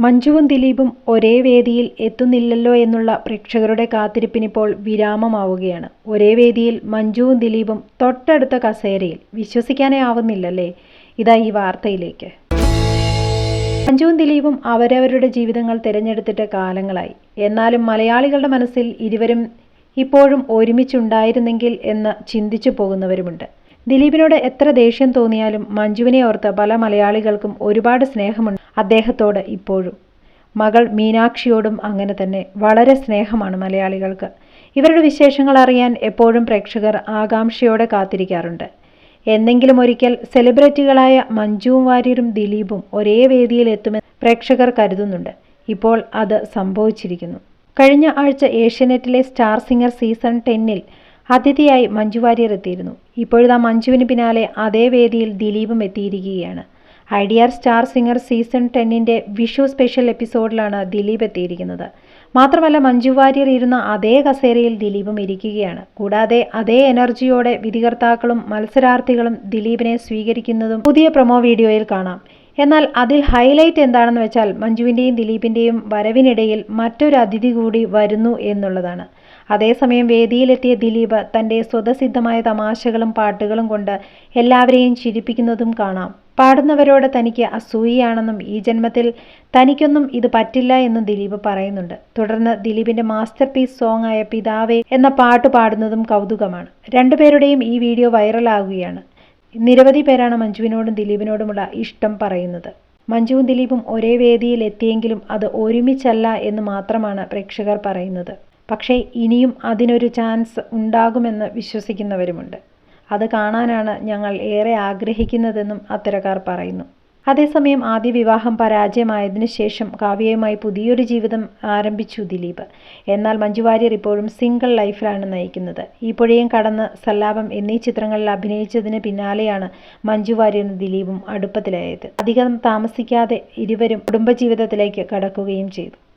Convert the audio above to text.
മഞ്ജുവും ദിലീപും ഒരേ വേദിയിൽ എത്തുന്നില്ലല്ലോ എന്നുള്ള പ്രേക്ഷകരുടെ കാത്തിരിപ്പിനിപ്പോൾ വിരാമമാവുകയാണ്. ഒരേ വേദിയിൽ മഞ്ജുവും ദിലീപും തൊട്ടടുത്ത കസേരയിൽ. വിശ്വസിക്കാനേ ആവുന്നില്ലല്ലേ? ഇതാ ഈ വാർത്തയിലേക്ക്. മഞ്ജുവും ദിലീപും അവരവരുടെ ജീവിതങ്ങൾ തിരഞ്ഞെടുത്തിട്ട് കാലങ്ങളായി. എന്നാലും മലയാളികളുടെ മനസ്സിൽ ഇരുവരും ഇപ്പോഴും ഒരുമിച്ചുണ്ടായിരുന്നെങ്കിൽ എന്ന് ചിന്തിച്ചു പോകുന്നവരുമുണ്ട്. ദിലീപിനോട് എത്ര ദേഷ്യം തോന്നിയാലും മഞ്ജുവിനെ ഓർത്ത് പല മലയാളികൾക്കും ഒരുപാട് സ്നേഹമുണ്ട് അദ്ദേഹത്തോട് ഇപ്പോഴും. മകൾ മീനാക്ഷിയോടും അങ്ങനെ തന്നെ വളരെ സ്നേഹമാണ് മലയാളികൾക്ക്. ഇവരുടെ വിശേഷങ്ങൾ അറിയാൻ എപ്പോഴും പ്രേക്ഷകർ ആകാംക്ഷയോടെ കാത്തിരിക്കാറുണ്ട്. എന്നെങ്കിലും ഒരിക്കൽ സെലിബ്രിറ്റികളായ മഞ്ജുവും വാര്യരും ദിലീപും ഒരേ വേദിയിൽ എത്തുമെന്ന് പ്രേക്ഷകർ കരുതുന്നുണ്ട്. ഇപ്പോൾ അത് സംഭവിച്ചിരിക്കുന്നു. കഴിഞ്ഞ ആഴ്ച ഏഷ്യാനെറ്റിലെ സ്റ്റാർ സിംഗർ സീസൺ ടെന്നിൽ അതിഥിയായി മഞ്ജു വാര്യർ എത്തിയിരുന്നു. ഇപ്പോഴിതാ മഞ്ജുവിന് പിന്നാലെ അതേ വേദിയിൽ ദിലീപും എത്തിയിരിക്കുകയാണ്. ഐഡിയാർ സ്റ്റാർ സിംഗർ സീസൺ ടെന്നിന്റെ വിഷു സ്പെഷ്യൽ എപ്പിസോഡിലാണ് ദിലീപ് എത്തിയിരിക്കുന്നത്. മാത്രമല്ല മഞ്ജു വാര്യർ ഇരുന്ന അതേ കസേരയിൽ ദിലീപും ഇരിക്കുകയാണ്. കൂടാതെ അതേ എനർജിയോടെ വിധികർത്താക്കളും മത്സരാർത്ഥികളും ദിലീപിനെ സ്വീകരിക്കുന്നതും പുതിയ പ്രൊമോ വീഡിയോയിൽ കാണാം. എന്നാൽ അതിൽ ഹൈലൈറ്റ് എന്താണെന്ന് വെച്ചാൽ മഞ്ജുവിന്റെയും ദിലീപിന്റെയും വരവിനിടയിൽ മറ്റൊരു അതിഥി കൂടി വരുന്നു എന്നുള്ളതാണ്. അതേസമയം വേദിയിലെത്തിയ ദിലീപ് തന്റെ സ്വതസിദ്ധമായ തമാശകളും പാട്ടുകളും കൊണ്ട് എല്ലാവരെയും ചിരിപ്പിക്കുന്നതും കാണാം. പാടുന്നവരോട് തനിക്ക് അസൂയയാണെന്നും ഈ ജന്മത്തിൽ തനിക്കൊന്നും ഇത് പറ്റില്ല എന്നും ദിലീപ് പറയുന്നുണ്ട്. തുടർന്ന് ദിലീപിന്റെ മാസ്റ്റർ പീസ് സോങ് ആയ പിതാവേ എന്ന പാട്ട് പാടുന്നതും കൗതുകമാണ്. രണ്ടുപേരുടെയും ഈ വീഡിയോ വൈറലാകുകയാണ്. നിരവധി പേരാണ് മഞ്ജുവിനോടും ദിലീപിനോടുമുള്ള ഇഷ്ടം പറയുന്നത്. മഞ്ജുവും ദിലീപും ഒരേ വേദിയിൽ എത്തിയെങ്കിലും അത് ഒരുമിച്ചല്ല എന്ന് മാത്രമാണ് പ്രേക്ഷകർ പറയുന്നത്. പക്ഷേ ഇനിയും അതിനൊരു ചാൻസ് ഉണ്ടാകുമെന്ന് വിശ്വസിക്കുന്നവരുമുണ്ട്. അത് കാണാനാണ് ഞങ്ങൾ ഏറെ ആഗ്രഹിക്കുന്നതെന്നും അത്തരക്കാർ പറയുന്നു. അതേസമയം ആദ്യ വിവാഹം പരാജയമായതിനു ശേഷം കാവ്യയുമായി പുതിയൊരു ജീവിതം ആരംഭിച്ചു ദിലീപ്. എന്നാൽ മഞ്ജു വാര്യർ ഇപ്പോഴും സിംഗിൾ ലൈഫിലാണ് നയിക്കുന്നത്. ഈ പുഴയും കടന്ന് സല്ലാപം എന്നീ ചിത്രങ്ങളിൽ അഭിനയിച്ചതിന് പിന്നാലെയാണ് മഞ്ജു വാര്യരും ദിലീപും അടുപ്പത്തിലായത്. അധികം താമസിക്കാതെ ഇരുവരും കുടുംബജീവിതത്തിലേക്ക് കടക്കുകയും ചെയ്തു.